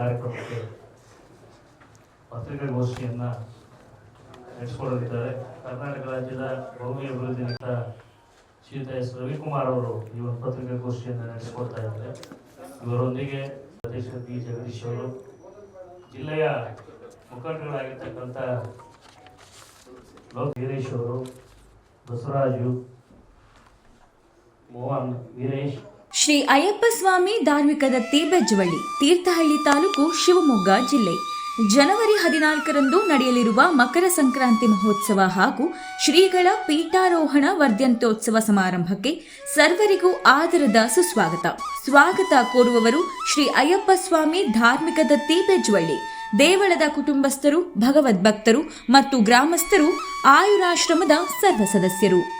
ಕಾರ್ಯಕ್ರಮಕ್ಕೆ ಪತ್ರಿಕಾಗೋಷ್ಠಿಯನ್ನು ನಡೆಸಿಕೊಳ್ಳಲಿದ್ದಾರೆ ಕರ್ನಾಟಕ ರಾಜ್ಯದ ಭೂಮಿ ಅಭಿವೃದ್ಧಿ ಶ್ರೀಯುತ ಎಸ್. ರವಿಕುಮಾರ್ ಅವರು ಈ ಒಂದು ಪತ್ರಿಕಾಗೋಷ್ಠಿಯನ್ನು ನಡೆಸಿಕೊಡ್ತಾ ಇದ್ದಾರೆ. ಇವರೊಂದಿಗೆ ಅಧ್ಯಕ್ಷ ಪಿ. ಜಗದೀಶ್ ಅವರು. ಜಿಲ್ಲೆಯ ಮುಖಂಡಗಳಾಗಿರ್ತಕ್ಕಂಥ ಲೋಕ್ ವೀರೇಶ್ ಅವರು, ಬಸವರಾಜು, ಮೋಹನ್ ವೀರೇಶ್ ಶ್ರೀ ಅಯ್ಯಪ್ಪ ಸ್ವಾಮಿ ಧಾರ್ಮಿಕ ದತ್ತಿ ಬೆಜ್ಜವಳ್ಳಿ ತೀರ್ಥಹಳ್ಳಿ ತಾಲೂಕು ಶಿವಮೊಗ್ಗ ಜಿಲ್ಲೆ. ಜನವರಿ ಹದಿನಾಲ್ಕರಂದು ನಡೆಯಲಿರುವ ಮಕರ ಸಂಕ್ರಾಂತಿ ಮಹೋತ್ಸವ ಹಾಗೂ ಶ್ರೀಗಳ ಪೀಠಾರೋಹಣ ವರ್ಧಂತ್ಯೋತ್ಸವ ಸಮಾರಂಭಕ್ಕೆ ಸರ್ವರಿಗೂ ಆದರದ ಸುಸ್ವಾಗತ. ಸ್ವಾಗತ ಕೋರುವವರು ಶ್ರೀ ಅಯ್ಯಪ್ಪ ಸ್ವಾಮಿ ಧಾರ್ಮಿಕ ದತ್ತಿ ಬೆಜ್ಜವಳ್ಳಿ ದೇವಳದ ಕುಟುಂಬಸ್ಥರು, ಭಗವದ್ಭಕ್ತರು ಮತ್ತು ಗ್ರಾಮಸ್ಥರು, ಆಯುರಾಶ್ರಮದ ಸರ್ವ ಸದಸ್ಯರು.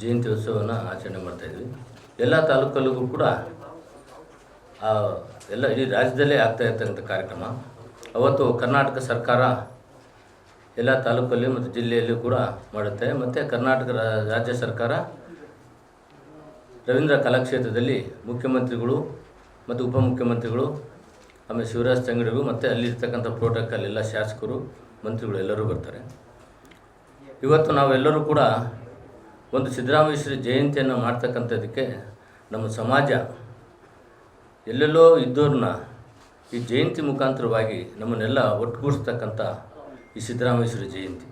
ಜಯಂತಿ ಉತ್ಸವವನ್ನು ಆಚರಣೆ ಮಾಡ್ತಾಯಿದ್ವಿ ಎಲ್ಲ ತಾಲೂಕಲ್ಲಿಗೂ ಕೂಡ ಎಲ್ಲ ಇಡೀ ರಾಜ್ಯದಲ್ಲೇ ಆಗ್ತಾ ಇರ್ತಕ್ಕಂಥ ಕಾರ್ಯಕ್ರಮ. ಅವತ್ತು ಕರ್ನಾಟಕ ಸರ್ಕಾರ ಎಲ್ಲ ತಾಲೂಕಲ್ಲಿ ಮತ್ತು ಜಿಲ್ಲೆಯಲ್ಲೂ ಕೂಡ ಮಾಡುತ್ತೆ. ಮತ್ತು ಕರ್ನಾಟಕ ರಾಜ್ಯ ಸರ್ಕಾರ ರವೀಂದ್ರ ಕಲಾಕ್ಷೇತ್ರದಲ್ಲಿ ಮುಖ್ಯಮಂತ್ರಿಗಳು ಮತ್ತು ಉಪಮುಖ್ಯಮಂತ್ರಿಗಳು, ಆಮೇಲೆ ಶಿವರಾಜ್ ತಂಗಡಿಗಳು ಮತ್ತು ಅಲ್ಲಿರ್ತಕ್ಕಂಥ ಪ್ರೋಟೋಕಾಲ್ ಎಲ್ಲ ಶಾಸಕರು, ಮಂತ್ರಿಗಳು ಎಲ್ಲರೂ ಬರ್ತಾರೆ. ಇವತ್ತು ನಾವೆಲ್ಲರೂ ಕೂಡ ಒಂದು ಸಿದ್ದರಾಮೇಶ್ವರಿ ಜಯಂತಿಯನ್ನು ಮಾಡ್ತಕ್ಕಂಥದ್ದಕ್ಕೆ ನಮ್ಮ ಸಮಾಜ ಎಲ್ಲೆಲ್ಲೋ ಇದ್ದವ್ರನ್ನ ಈ ಜಯಂತಿ ಮುಖಾಂತರವಾಗಿ ನಮ್ಮನ್ನೆಲ್ಲ ಒಟ್ಟುಗೂಡಿಸ್ತಕ್ಕಂಥ ಈ ಸಿದ್ದರಾಮೇಶ್ವರಿ ಜಯಂತಿ.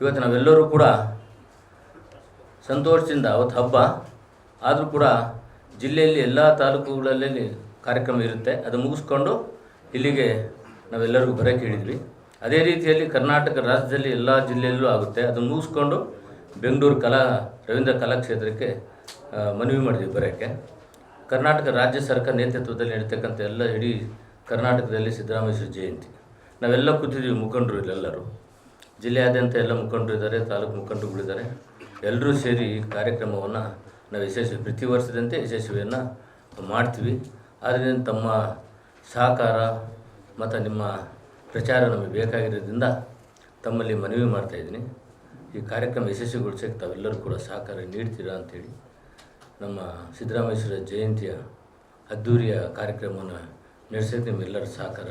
ಇವತ್ತು ನಾವೆಲ್ಲರೂ ಕೂಡ ಸಂತೋಷದಿಂದ ಅವತ್ತು ಹಬ್ಬ, ಆದರೂ ಕೂಡ ಜಿಲ್ಲೆಯಲ್ಲಿ ಎಲ್ಲ ತಾಲೂಕುಗಳಲ್ಲಿ ಕಾರ್ಯಕ್ರಮ ಇರುತ್ತೆ. ಅದು ಮುಗಿಸ್ಕೊಂಡು ಇಲ್ಲಿಗೆ ನಾವೆಲ್ಲರಿಗೂ ಬರೋಕ್ಕೆ ಹೇಳಿದ್ವಿ. ಅದೇ ರೀತಿಯಲ್ಲಿ ಕರ್ನಾಟಕ ರಾಜ್ಯದಲ್ಲಿ ಎಲ್ಲ ಜಿಲ್ಲೆಯಲ್ಲೂ ಆಗುತ್ತೆ. ಅದನ್ನು ಮುಗಿಸ್ಕೊಂಡು ಬೆಂಗಳೂರು ಕಲಾ, ರವೀಂದ್ರ ಕಲಾಕ್ಷೇತ್ರಕ್ಕೆ ಮನವಿ ಮಾಡಿದ್ವಿ ಬರೋಕ್ಕೆ. ಕರ್ನಾಟಕ ರಾಜ್ಯ ಸರ್ಕಾರ ನೇತೃತ್ವದಲ್ಲಿ ನಡೀತಕ್ಕಂಥ ಎಲ್ಲ ಇಡೀ ಕರ್ನಾಟಕದಲ್ಲಿ ಸಿದ್ದರಾಮೇಶ್ವರ ಜಯಂತಿ. ನಾವೆಲ್ಲ ಕೂತಿದ್ದೀವಿ, ಮುಖಂಡರು ಇಲ್ಲೆಲ್ಲರೂ. ಜಿಲ್ಲೆಯಾದ್ಯಂತ ಎಲ್ಲ ಮುಖಂಡರು ಇದ್ದಾರೆ, ತಾಲೂಕು ಮುಖಂಡರುಗಳಿದ್ದಾರೆ ಎಲ್ಲರೂ ಸೇರಿ ಈ ಕಾರ್ಯಕ್ರಮವನ್ನು ನಾವು ಯಶಸ್ವಿ, ಪ್ರತಿ ವರ್ಷದಂತೆ ಯಶಸ್ವಿಯನ್ನು ಮಾಡ್ತೀವಿ. ಆದ್ದರಿಂದ ತಮ್ಮ ಸಹಕಾರ ಮತ್ತು ನಿಮ್ಮ ಪ್ರಚಾರ ನಮಗೆ ಬೇಕಾಗಿರೋದ್ರಿಂದ ತಮ್ಮಲ್ಲಿ ಮನವಿ ಮಾಡ್ತಾಯಿದ್ದೀನಿ ಈ ಕಾರ್ಯಕ್ರಮ ಯಶಸ್ವಿಗೊಳಿಸೋಕ್ಕೆ ತಾವೆಲ್ಲರೂ ಕೂಡ ಸಹಕಾರ ನೀಡ್ತೀರಾ ಅಂಥೇಳಿ ನಮ್ಮ ಸಿದ್ದರಾಮೇಶ್ವರ ಜಯಂತಿಯ ಅದ್ಧೂರಿಯ ಕಾರ್ಯಕ್ರಮವನ್ನು ನಡೆಸೋಕ್ಕೆ ನಿಮ್ಮೆಲ್ಲರ ಸಹಕಾರ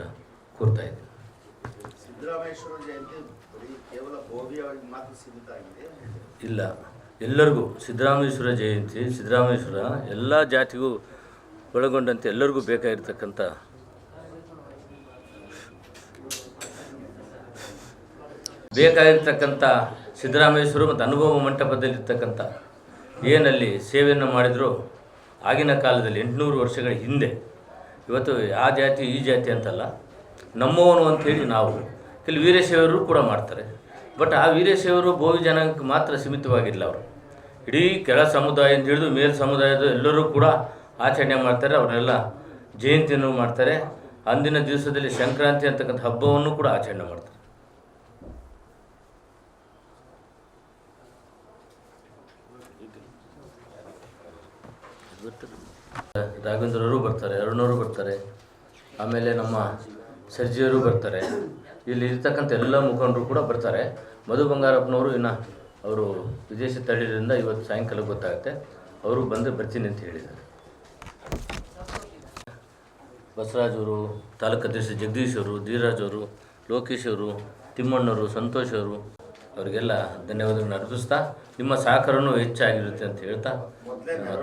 ಕೋರ್ತಾ ಇದ್ದೀನಿ. ಸಿದ್ದರಾಮೇಶ್ವರ ಜಯಂತಿ ಕೇವಲ ಮಾತ್ರ ಸೀಮಿತ ಆಗಿದೆ ಇಲ್ಲ ಎಲ್ಲರಿಗೂ ಸಿದ್ದರಾಮೇಶ್ವರ ಜಯಂತಿ ಸಿದ್ದರಾಮೇಶ್ವರ ಎಲ್ಲ ಜಾತಿಗೂ ಒಳಗೊಂಡಂತೆ ಎಲ್ಲರಿಗೂ ಬೇಕಾಗಿರ್ತಕ್ಕಂಥ ಬೇಕಾಗಿರ್ತಕ್ಕಂಥ ಸಿದ್ದರಾಮೇಶ್ವರು ಮತ್ತು ಅನುಭವ ಮಂಟಪದಲ್ಲಿರ್ತಕ್ಕಂಥ ಏನಲ್ಲಿ ಸೇವೆಯನ್ನು ಮಾಡಿದ್ರು. ಆಗಿನ ಕಾಲದಲ್ಲಿ ಎಂಟುನೂರು ವರ್ಷಗಳ ಹಿಂದೆ. ಇವತ್ತು ಆ ಜಾತಿ, ಈ ಜಾತಿ ಅಂತಲ್ಲ. ನಮ್ಮವನು ಅಂಥೇಳಿ ನಾವು. ಇಲ್ಲಿ ವೀರಶೈವರು ಕೂಡ ಮಾಡ್ತಾರೆ. ಬಟ್ ಆ ವೀರಶೈವರು ಭೋವಿ ಜನಾಂಗಕ್ಕೆ ಮಾತ್ರ ಸೀಮಿತವಾಗಿಲ್ಲ ಅವರು. ಇಡೀ ಕೆಳ ಸಮುದಾಯ ಅಂತ ಹಿಡಿದು ಮೇಲ್ ಸಮುದಾಯದ ಎಲ್ಲರೂ ಕೂಡ ಆಚರಣೆ ಮಾಡ್ತಾರೆ. ಅವರೆಲ್ಲ ಜಯಂತಿಯನ್ನು ಮಾಡ್ತಾರೆ. ಅಂದಿನ ದಿವಸದಲ್ಲಿ ಸಂಕ್ರಾಂತಿ ಅಂತಕ್ಕಂಥ ಹಬ್ಬವನ್ನು ಕೂಡ ಆಚರಣೆ ಮಾಡ್ತಾರೆ. ರಾಘವೇಂದ್ರವರು ಬರ್ತಾರೆ ಅರುಣವರು ಬರ್ತಾರೆ, ಆಮೇಲೆ ನಮ್ಮ ಸರ್ಜಿಯವರು ಬರ್ತಾರೆ. ಇಲ್ಲಿ ಇರ್ತಕ್ಕಂಥ ಎಲ್ಲ ಮುಖಂಡರು ಕೂಡ ಬರ್ತಾರೆ. ಮಧು ಬಂಗಾರಪ್ಪನವರು ಇನ್ನು ಅವರು ವಿದೇಶ ತಳಿರಿಂದ ಇವತ್ತು ಸಾಯಂಕಾಲ ಗೊತ್ತಾಗುತ್ತೆ. ಅವರು ಬಂದು ಬರ್ತೀನಿ ಅಂತ ಹೇಳಿದ್ದಾರೆ. ಬಸವರಾಜ್ ಅವರು, ತಾಲೂಕು ಅಧ್ಯಕ್ಷ ಜಗದೀಶ್ ಅವರು, ಧೀರಾಜ್ ಅವರು, ಲೋಕೇಶ್ ಅವರು ತಿಮ್ಮಣ್ಣವರು ಸಂತೋಷ್ ಅವರು ಅವರಿಗೆಲ್ಲ ಧನ್ಯವಾದಗಳನ್ನು ಅರ್ಪಿಸ್ತಾ ನಿಮ್ಮ ಸಹಕಾರವೂ ಹೆಚ್ಚಾಗಿರುತ್ತೆ ಅಂತ ಹೇಳ್ತಾ